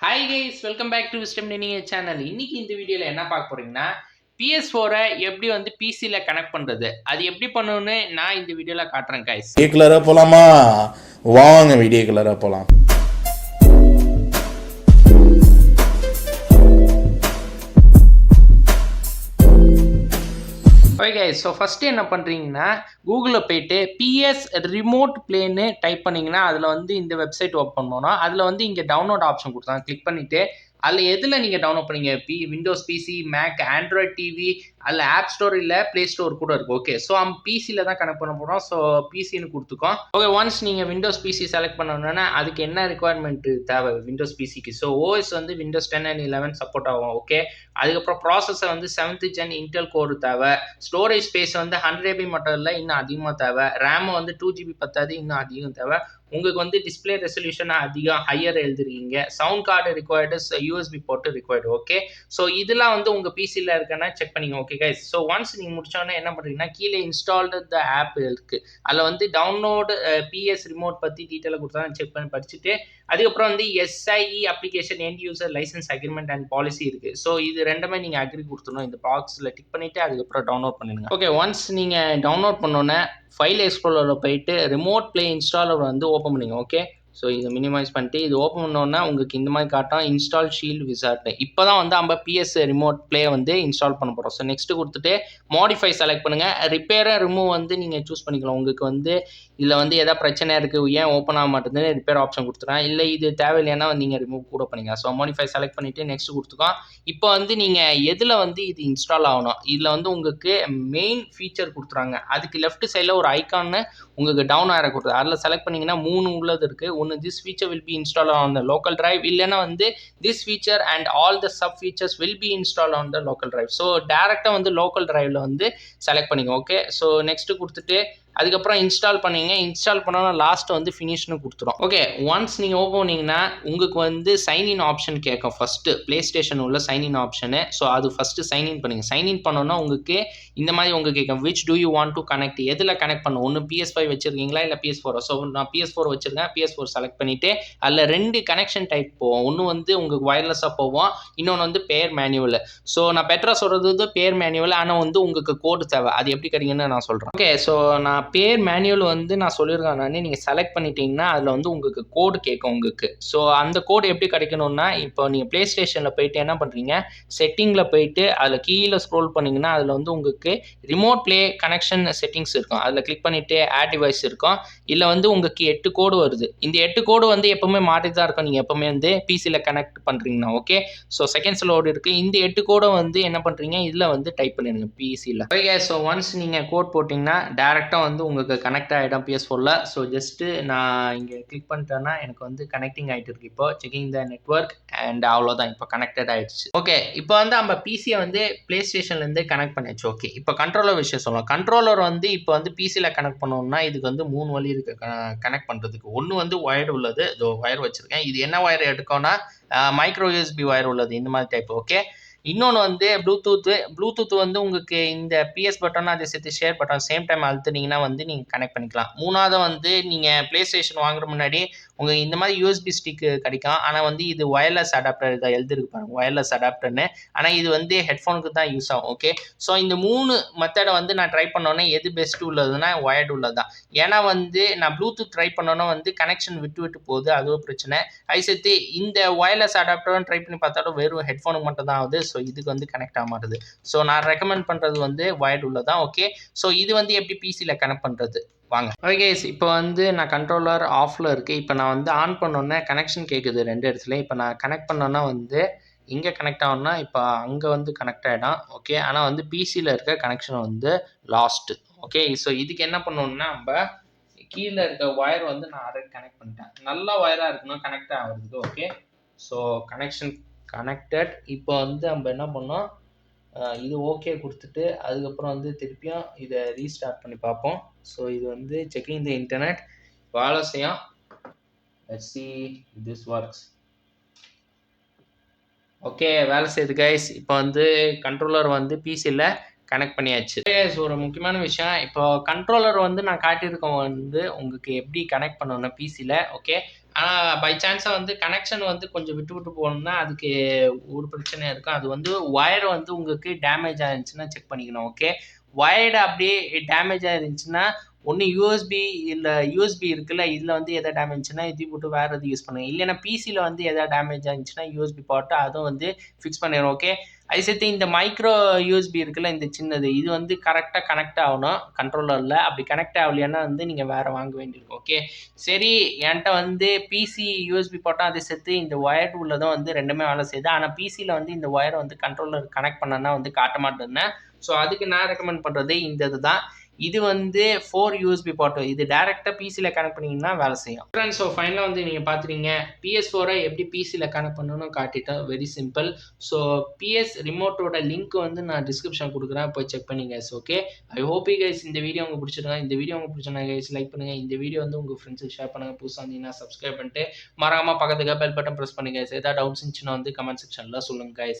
Hi guys welcome back to Wisdom Denning channel இன்னைக்கு இந்த வீடியோவில் என்ன பார்க்க போறீங்கன்னா பிஎஸ் ஃபோரை எப்படி வந்து பிசியில் கனெக்ட் பண்ணுறது அது எப்படி பண்ணணும்னு நான் இந்த வீடியோவில் காட்டுறேன் கைஸ் வீடியோ கலராக போகலாமா வாங்க வீடியோ கலராக போகலாம் ஓகே ஸோ ஃபஸ்ட்டு என்ன பண்ணுறீங்கன்னா கூகுளில் போயிட்டு பிஎஸ் ரிமோட் பிளேன்னு டைப் பண்ணிங்கன்னா அதில் வந்து இந்த வெப்சைட் ஓப்பன் பண்ணோன்னா அதில் வந்து இங்கே டவுன்லோட் ஆப்ஷன் கொடுத்தாங்க கிளிக் பண்ணிவிட்டு அதில் எதில் நீங்கள் டவுன்லோட் பண்ணீங்க? P Windows PC Mac Android TV அதில் ஆப் ஸ்டோர் இல்லை ப்ளே ஸ்டோர் கூட இருக்கும் ஓகே ஸோ அம் பிசியில் தான் கனெக்ட் பண்ண போகிறோம் ஸோ பிசின்னு கொடுத்துக்கோம். ஓகே ஒன்ஸ் நீங்கள் விண்டோஸ் பிசி செலக்ட் பண்ணணும்னா அதுக்கு என்ன ரெக்குவயர்மெண்ட் தேவை விண்டோஸ் பிசிக்கு ஸோ ஓஎஸ் வந்து Windows ten and eleven support ஆகும். ஓகே அதுக்கப்புறம் ப்ராசஸர் வந்து செவன்த் ஜென் இன்டெல் கோர் தேவை. ஸ்டோரேஜ் ஸ்பேஸ் வந்து ஹண்ட்ரட் ஏபி மட்டும் இல்லை இன்னும் அதிகமாக தேவை. ரேம் வந்து டூ ஜிபி பத்தாது இன்னும் அதிகம் தேவை. உங்களுக்கு வந்து டிஸ்பிளே ரெசல்யூஷன் அதிகம் ஹையர் எழுதுறீங்க. சவுண்ட் கார்டு ரிக்வயர்டு யூஎஸ்பி போட்டு ரிக்வயர்டு ஓகே ஸோ இதெல்லாம் வந்து உங்கள் பிசியில் இருக்கனா செக் பண்ணிங்க ஓகே கைஸ் ஸோ ஒன்ஸ் நீங்கள் முடிச்சோன்னே என்ன பண்ணுறீங்கன்னா கீழே இன்ஸ்டால்டு த ஆப் இருக்குது அதில் வந்து டவுன்லோடு பிஎஸ் ரிமோட் பற்றி டீட்டெயிலாக கொடுத்தா செக் பண்ணி படிச்சுட்டு அதுக்கப்புறம் வந்து SIE application end user licence agreement and policy இருக்குது ஸோ இது ரெண்டுமே நீங்கள் அக்ரி கொடுத்துடணும். இந்த பாக்ஸில் டிக் பண்ணிவிட்டு அதுக்கப்புறம் டவுன்லோட் பண்ணிடுங்க. ஓகே ஒன்ஸ் நீங்கள் டவுன்லோட் பண்ணோன்னே ஃபைல் எக்ஸ்ப்ளோரில் போயிட்டு ரிமோட் ப்ளே இன்ஸ்டாலர் வந்து ஓப்பன் பண்ணிங்க ஓகே ஸோ இதை மினிமைஸ் பண்ணிட்டு இது ஓப்பன் பண்ணோன்னா உங்களுக்கு இந்த மாதிரி காட்டும் இன்ஸ்டால் ஷீல்டு விசார்ட் இப்போ தான் வந்து நம்ம பிஎஸ் ரிமோட் ப்ளே வந்து இன்ஸ்டால் பண்ண போகிறோம் ஸோ நெக்ஸ்ட்டு கொடுத்துட்டு மாடிஃபை செலக்ட் பண்ணுங்கள் ரிப்பேரை ரிமூவ் வந்து நீங்கள் சூஸ் பண்ணிக்கலாம். உங்களுக்கு வந்து இதில் வந்து எதாவது பிரச்சனை இருக்குது ஏன் ஓப்பன் ஆக மாட்டேங்குது ரிப்பேர் ஆப்ஷன் கொடுத்துறேன். இல்லை இது தேவையில்லைன்னா நீங்கள் ரிமூவ் கூட பண்ணிக்கலாம். ஸோ மாடிஃபை செலக்ட் பண்ணிவிட்டு நெக்ஸ்ட் கொடுத்துக்கோம் இப்போ வந்து நீங்கள் எதில் வந்து இது இன்ஸ்டால் ஆகணும்? இதில் வந்து உங்களுக்கு மெயின் ஃபீச்சர் கொடுத்துறாங்க. அதுக்கு லெஃப்ட் சைடில் ஒரு ஐக்கான்னு உங்களுக்கு டவுன் ஆகிற கொடுத்து அதில் செலக்ட் பண்ணிங்கன்னா மூணு உள்ளது இருக்குது ஒன்று this feature will be install on the local drive இல்லைன்னா வந்து this feature and all the sub features will be install on the local drive so டேரெக்டாக வந்து லோக்கல் டிரைவில் வந்து செலக்ட் பண்ணிக்கோங்க ஓகே ஸோ நெக்ஸ்ட்டு கொடுத்துட்டு அதுக்கப்புறம் இன்ஸ்டால் பண்ணீங்க. இன்ஸ்டால் பண்ணோன்னா லாஸ்ட் வந்து ஃபினிஷ்னு கொடுத்துரும். ஓகே ஒன்ஸ் நீங்கள் ஓப்பன் பண்ணிங்கன்னா உங்களுக்கு வந்து சைன்இன் ஆப்ஷன் கேட்கும். ஃபஸ்ட்டு ப்ளே ஸ்டேஷன் உள்ள சைன்இன் ஆப்ஷனு ஸோ அது ஃபஸ்ட்டு சைன்இன் பண்ணுங்க. சைன்இன் பண்ணோன்னா உங்களுக்கு இந்த மாதிரி உங்களுக்கு கேட்கும். Which do you want to connect எதில் கனெக்ட் பண்ணும்? ஒன்று பிஎஸ் ஃபைவ் வச்சிருக்கீங்களா? இல்லை பிஎஸ் ஃபோர் ஸோ நான் பிஎஸ் ஃபோர் வச்சிருக்கேன். பிஎஸ் ஃபோர் செலக்ட் பண்ணிவிட்டு அதில் ரெண்டு கனெக்ஷன் டைப் போவோம் ஒன்று வந்து உங்களுக்கு வயர்லெஸ்ஸாக போவோம் இன்னொன்று வந்து பேர் மேனுவல் ஸோ நான் பெட்டராக சொல்கிறது பேர் மேனுவல் ஆனால் வந்து உங்களுக்கு கோடு தேவை. அது எப்படி கிடைக்குன்னு நான் சொல்கிறேன் ஓகே ஸோ நான் நான் பேர் மேனுவல் வந்து நான் சொல்லியிருக்கேன் நான். நீங்கள் செலக்ட் பண்ணிட்டீங்கன்னா அதில் வந்து உங்களுக்கு கோடு கேட்கும் உங்களுக்கு. ஸோ அந்த கோடு எப்படி கிடைக்கணும்னா இப்போ நீங்கள் ப்ளே ஸ்டேஷனில் போயிட்டு என்ன பண்ணுறீங்க செட்டிங்கில் போயிட்டு அதில் கீழே ஸ்க்ரோல் பண்ணிங்கன்னா அதில் வந்து உங்களுக்கு ரிமோட் ப்ளே கனெக்ஷன் செட்டிங்ஸ் இருக்கும். அதில் கிளிக் பண்ணிவிட்டு ஆட் டிவைஸ் இருக்கும். இல்லை வந்து உங்களுக்கு எட்டு கோடு வருது. இந்த எட்டு கோடு வந்து எப்போவுமே மாற்றி தான் இருக்கும். நீங்கள் எப்போவுமே வந்து பிசியில் கனெக்ட் பண்ணுறீங்கன்னா ஓகே ஸோ செகண்ட்ஸில் ஓடி இருக்குது இந்த எட்டு கோடை வந்து என்ன பண்ணுறீங்க இதில் வந்து டைப் பண்ணிடுங்க பிசியில் ஓகே ஸோ ஒன்ஸ் நீங்கள் கோட் போட்டிங்கன்னா டேரெக்டாக வந்து உங்களுக்கு கனெக்ட் ஆகிடும் பிஎஸ் ஃபோரில் ஸோ ஜஸ்ட்டு நான் இங்கே கிளிக் பண்ணிட்டேன்னா எனக்கு வந்து கனெக்டிங் ஆகிட்டு இருக்கு இப்போ. செக்கிங் த நெட்ஒர்க் அண்ட் அவ்வளோதான் இப்போ கனெக்டட் ஆகிடுச்சு ஓகே இப்போ வந்து நம்ம பிசியை வந்து ப்ளே ஸ்டேஷன்லேருந்து கனெக்ட் பண்ணியாச்சு. ஓகே இப்போ கண்ட்ரோலர் விஷயம் சொல்லலாம் கண்ட்ரோலர் வந்து இப்போ வந்து பிசியில் கனெக்ட் பண்ணோம்னா இதுக்கு வந்து மூணு வழி இருக்குது கனெக்ட் பண்ணுறதுக்கு ஒன்று வந்து ஒயர் உள்ளது. இதோ ஒயர் வச்சுருக்கேன். இது என்ன ஒயர் எடுக்கோன்னா மைக்ரோ யூஎஸ்பி ஒயர் உள்ளது. இந்த மாதிரி டைப் ஓகே இன்னொன்று வந்து ப்ளூடூத்து ப்ளூடூத் வந்து உங்களுக்கு இந்த பிஎஸ் பட்டன் அதை சேர்த்து ஷேர் பட்டன் சேம் டைம் அழுத்துனீங்கன்னா வந்து நீங்கள் கனெக்ட் பண்ணிக்கலாம். மூணாவது வந்து நீங்கள் ப்ளே ஸ்டேஷன் வாங்குற முன்னாடி உங்களுக்கு இந்த மாதிரி யூஎஸ்பி ஸ்டிக்கு கிடைக்கும். ஆனால் வந்து இது ஒயர்லெஸ் அடாப்டர் இதாக எழுதிருக்கு பாருங்க ஒயர்லெஸ் அடாப்டர்னு ஆனால் இது வந்து ஹெட்ஃபோனுக்கு தான் யூஸ் ஆகும் ஓகே ஸோ இந்த மூணு மெத்தடை வந்து நான் ட்ரை பண்ணோன்னே எது பெஸ்ட் உள்ளதுன்னா ஒயர்டு உள்ளது தான் ஏன்னா வந்து நான் ப்ளூடூத் ட்ரை பண்ணோன்னா வந்து கனெக்ஷன் விட்டு விட்டு போகுது அது ஒரு பிரச்சனை. அது சேர்த்து இந்த ஒயர்லெஸ் அடாப்டரும் ட்ரை பண்ணி பார்த்தாலும் வெறும் ஹெட்ஃபோனுக்கு மட்டும் தான் ஆகுது. ஸோ இதுக்கு வந்து கனெக்ட் ஆக மாட்டுது. ஸோ நான் ரெக்கமெண்ட் பண்ணுறது வந்து ஒயர்டு உள்ளதான் ஓகே ஸோ இது வந்து எப்படி பிசியில் கனெக்ட் பண்ணுறது வாங்க. ஓகே இப்போ வந்து நான் கண்ட்ரோலர் ஆஃபில் இருக்குது இப்போ நான் வந்து ஆன் பண்ணோன்னே கனெக்ஷன் கேட்குது ரெண்டு இடத்துல இப்போ நான் கனெக்ட் பண்ணோன்னா வந்து இங்கே கனெக்ட் ஆகும்னா இப்போ அங்கே வந்து கனெக்ட் ஆகிடும் ஓகே ஆனால் வந்து பிசியில் இருக்க கனெக்ஷன் வந்து லாஸ்ட்டு ஓகே ஸோ இதுக்கு என்ன பண்ணணும்னா நம்ம கீழே இருக்க ஒயர் வந்து நான் ஆல்ரெடி கனெக்ட் பண்ணிட்டேன். நல்ல ஒயராக இருக்கணும் கனெக்ட் ஆகிறதுக்கு ஓகே ஸோ கனெக்ஷன் கனெக்டட் இப்போ வந்து நம்ம என்ன பண்ணோம்? இது ஓகே கொடுத்துட்டு அதுக்கப்புறம் வந்து திருப்பியும் இதை ரீஸ்டார்ட் பண்ணி பார்ப்போம். ஸோ இது வந்து செக்கிங் த இன்டர்நெட் வேலை செய்யும். சி திஸ் ஒர்க்ஸ் ஓகே வேலை செய்யுது கைஸ் இப்போ வந்து கண்ட்ரோலர் வந்து பிசியில் கனெக்ட் பண்ணியாச்சு. ஸோ ஒரு முக்கியமான விஷயம். இப்போ கண்ட்ரோலர் வந்து நான் காட்டியிருக்கோம் வந்து உங்களுக்கு எப்படி கனெக்ட் பண்ணணும் பிசியில் ஓகே ஆனால் பை சான்ஸாக வந்து கனெக்ஷன் வந்து கொஞ்சம் விட்டு விட்டு போகணும்னா அதுக்கு ஒரு பிரச்சனையாக இருக்கும். அது வந்து ஒயர் வந்து உங்களுக்கு டேமேஜ் ஆயிருந்துச்சுன்னா செக் பண்ணிக்கணும் ஓகே ஒயர்டு அப்படியே டேமேஜ் ஆயிருந்துச்சுன்னா ஒன்று யூஎஸ்பி இல்லை யூஎஸ்பி இருக்குல்ல இதில் வந்து எதாவது டேமேஜ்னா இது போட்டு வேறு எது யூஸ் பண்ணுங்க. இல்லைன்னா பிசியில் வந்து எதாவது டேமேஜ் ஆயிருந்துச்சுன்னா யூஎஸ்பி போட்டு அதுவும் வந்து ஃபிக்ஸ் பண்ணிடும் ஓகே அது சேர்த்து இந்த மைக்ரோ யூஎஸ்பி இருக்குல்ல இந்த சின்னது இது வந்து கரெக்டாக கனெக்ட் ஆகணும். கண்ட்ரோலரில் அப்படி கனெக்ட் ஆகலைன்னா வந்து நீங்கள் வேறு வாங்க வேண்டியிருக்கும் ஓகே சரி என்கிட்ட வந்து பிசி யூஎஸ்பி போட்டால் அதை சேர்த்து இந்த ஒயர் உள்ளதும் வந்து ரெண்டுமே வேலை செய்யுது. ஆனால் பிசியில் வந்து இந்த ஒயரை வந்து கண்ட்ரோலர் கனெக்ட் பண்ணனா வந்து காட்ட மாட்டேன்னேன் ஸோ அதுக்கு நான் ரெக்கமெண்ட் பண்ணுறது இந்த இது தான். இது வந்து ஃபோர் யூஎஸ்பி போட்டோ இது டேரெக்டாக பிசியில் கனெக்ட் பண்ணிங்கன்னா வேலை செய்யும். ஃப்ரெண்ட்ஸ் ஸோ ஃபைனலாக வந்து நீங்கள் பார்த்துறீங்க பிஎஸ் ஃபோரை எப்படி பிசியில் கனெக்ட் பண்ணணும்னு காட்டிட்டோம் வெரி சிம்பிள் ஸோ பிஎஸ் ரிமோட்டோட லிங்க் வந்து நான் டிஸ்கிரிப்ஷன் கொடுக்குறேன். போய் செக் பண்ணி guys okay I hope guys இந்த வீடியோ உங்களுக்கு பிடிச்சிருக்கா இந்த வீடியோ உங்களுக்கு பிடிச்சிருந்தா கைஸ் லைக் பண்ணுங்கள் இந்த வீடியோ வந்து உங்கள் ஃப்ரெண்ட்ஸுக்கு ஷேர் பண்ணுங்கள் புதுசாக இருந்தீங்கன்னா சப்ஸ்கிரைப் பண்ணிட்டு மறக்காமல் பக்கத்துக்கு பெல் பட்டன் ப்ரெஸ் பண்ணுங்க guys. ஏதாவது டவுட்ஸ் இருந்துச்சுன்னா வந்து கமெண்ட் செக்ஷனில் சொல்லுங்கள் கைஸ்